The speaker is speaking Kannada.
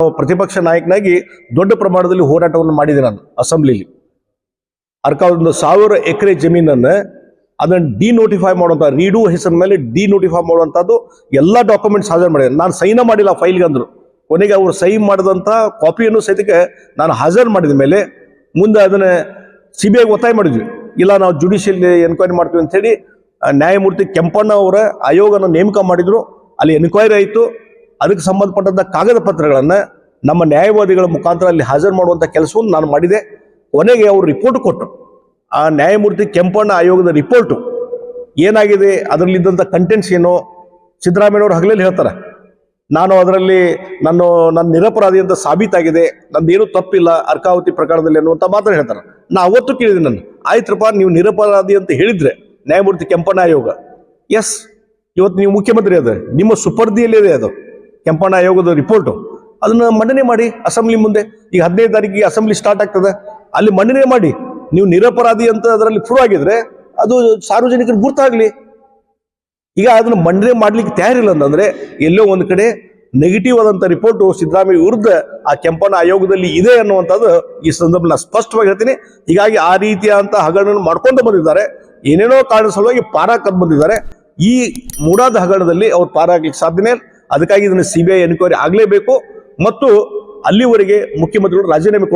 ಪ್ರತಿಪಕ್ಷ ನಾಯಕನಾಗಿ ದೊಡ್ಡ ಪ್ರಮಾಣದಲ್ಲಿ ಹೋರಾಟವನ್ನು ಮಾಡಿದೆ ನಾನು ಅಸೆಂಬ್ಲಿಲಿ. ಅರ್ಕ ಒಂದು ಸಾವಿರ ಎಕರೆ ಜಮೀನನ್ನು ಅದನ್ನು ಡಿನೋಟಿಫೈ ಮಾಡುವಂಥ ರೀಡು ಹೆಸರಿನ ಮೇಲೆ ಡಿನೋಟಿಫೈ ಮಾಡುವಂಥದ್ದು ಎಲ್ಲ ಡಾಕ್ಯುಮೆಂಟ್ಸ್ ಹಾಜರು ಮಾಡಿದೆ. ನಾನು ಸೈನ ಮಾಡಿಲ್ಲ ಫೈಲ್ಗೆ ಅಂದರು. ಕೊನೆಗೆ ಅವರು ಸೈನ್ ಮಾಡಿದಂಥ ಕಾಪಿಯನ್ನು ಸಹಿತಕ್ಕೆ ನಾನು ಹಾಜರು ಮಾಡಿದ ಮೇಲೆ ಮುಂದೆ ಅದನ್ನು ಸಿ ಬಿ ಐಗೆ ಒತ್ತಾಯ ಮಾಡಿದ್ವಿ. ಇಲ್ಲ ನಾವು ಜುಡಿಷಿಯಲ್ ಎನ್ಕ್ವೈರಿ ಮಾಡ್ತೀವಿ ಅಂತೇಳಿ ಆ, ನ್ಯಾಯಮೂರ್ತಿ ಕೆಂಪಣ್ಣ ಅವರ ಆಯೋಗನ ನೇಮಕ ಮಾಡಿದರು. ಅಲ್ಲಿ ಎನ್ಕ್ವೈರಿ ಆಯಿತು. ಅದಕ್ಕೆ ಸಂಬಂಧಪಟ್ಟಂತ ಕಾಗದ ಪತ್ರಗಳನ್ನು ನಮ್ಮ ನ್ಯಾಯವಾದಿಗಳ ಮುಖಾಂತರ ಅಲ್ಲಿ ಹಾಜರು ಮಾಡುವಂಥ ಕೆಲಸವನ್ನು ನಾನು ಮಾಡಿದೆ. ಕೊನೆಗೆ ಅವರು ರಿಪೋರ್ಟ್ ಕೊಟ್ಟರು. ಆ ನ್ಯಾಯಮೂರ್ತಿ ಕೆಂಪಣ್ಣ ಆಯೋಗದ ರಿಪೋರ್ಟು ಏನಾಗಿದೆ ಅದರಲ್ಲಿದ್ದಂಥ ಕಂಟೆಂಟ್ಸ್ ಏನು? ಸಿದ್ದರಾಮಯ್ಯನವರು ಹಗಲಲ್ಲಿ ಹೇಳ್ತಾರೆ, ನಾನು ಅದರಲ್ಲಿ ನಾನು ನನ್ನ ನಿರಪರಾಧಿ ಅಂತ ಸಾಬೀತಾಗಿದೆ, ನಂದೇನು ತಪ್ಪಿಲ್ಲ, ಅರ್ಕಾವತಿ ಪ್ರಕರಣದಲ್ಲಿ ಅನ್ನುವಂಥ ಮಾತ್ರ ಹೇಳ್ತಾರೆ. ನಾ ಅವತ್ತು ಕೇಳಿದೆ ನಾನು ಆಯ್ತಪ್ಪ ನೀವು ನಿರಪರಾಧಿ ಅಂತ ಹೇಳಿದ್ರೆ ನ್ಯಾಯಮೂರ್ತಿ ಕೆಂಪಣ್ಣ ಆಯೋಗ. ಎಸ್ ಇವತ್ತು ನೀವು ಮುಖ್ಯಮಂತ್ರಿ ಅದ ನಿಮ್ಮ ಸುಪರ್ದಿಯಲ್ಲಿ ಅದು. ಕೆಂಪಣ್ಣ ಆಯೋಗದ ರಿಪೋರ್ಟು ಅದನ್ನ ಮಂಡನೆ ಮಾಡಿ ಅಸೆಂಬ್ಲಿ ಮುಂದೆ. ಈಗ ಹದಿನೈದು ತಾರೀಕಿಗೆ ಅಸೆಂಬ್ಲಿ ಸ್ಟಾರ್ಟ್ ಆಗ್ತದೆ. ಅಲ್ಲಿ ಮಂಡನೆ ಮಾಡಿ. ನೀವು ನಿರಪರಾಧಿ ಅಂತ ಅದರಲ್ಲಿ ಪ್ರೂವ್ ಆಗಿದ್ರೆ ಅದು ಸಾರ್ವಜನಿಕರು ಗುರ್ತಾಗ್ಲಿ ಈಗ ಅದನ್ನ ಮಂಡನೆ ಮಾಡ್ಲಿಕ್ಕೆ ತಯಾರಿಲ್ಲ ಅಂತಂದ್ರೆ ಎಲ್ಲೋ ಒಂದು ಕಡೆ ನೆಗೆಟಿವ್ ಆದಂತ ರಿಪೋರ್ಟ್ ಸಿದ್ದರಾಮಯ್ಯ ವಿರುದ್ಧ ಆ ಕೆಂಪಣ್ಣ ಆಯೋಗದಲ್ಲಿ ಇದೆ ಅನ್ನುವಂಥದ್ದು ಈ ಸಂದರ್ಭ ಸ್ಪಷ್ಟವಾಗಿ ಹೇಳ್ತೀನಿ. ಹೀಗಾಗಿ ಆ ರೀತಿಯಾದಂಥ ಹಗರಣ ಮಾಡ್ಕೊಂಡು ಬಂದಿದ್ದಾರೆ. ಏನೇನೋ ಕಾರಣ ಸಲುವಾಗಿ ಪಾರಾಕದ್ ಬಂದಿದ್ದಾರೆ. ಈ ಮೂಡಾದ ಹಗರಣದಲ್ಲಿ ಅವ್ರು ಪಾರಾಗ್ಲಿಕ್ಕೆ ಸಾಧ್ಯನೇ. ಅದಕ್ಕಾಗಿ ಇದನ್ನು ಸಿಬಿಐ ಎನ್ಕ್ವೈರಿ ಆಗಲೇಬೇಕು. ಮತ್ತು ಅಲ್ಲಿವರೆಗೆ ಮುಖ್ಯಮಂತ್ರಿಗಳು ರಾಜೀನಾಮೆ ಕೊಡಬೇಕು.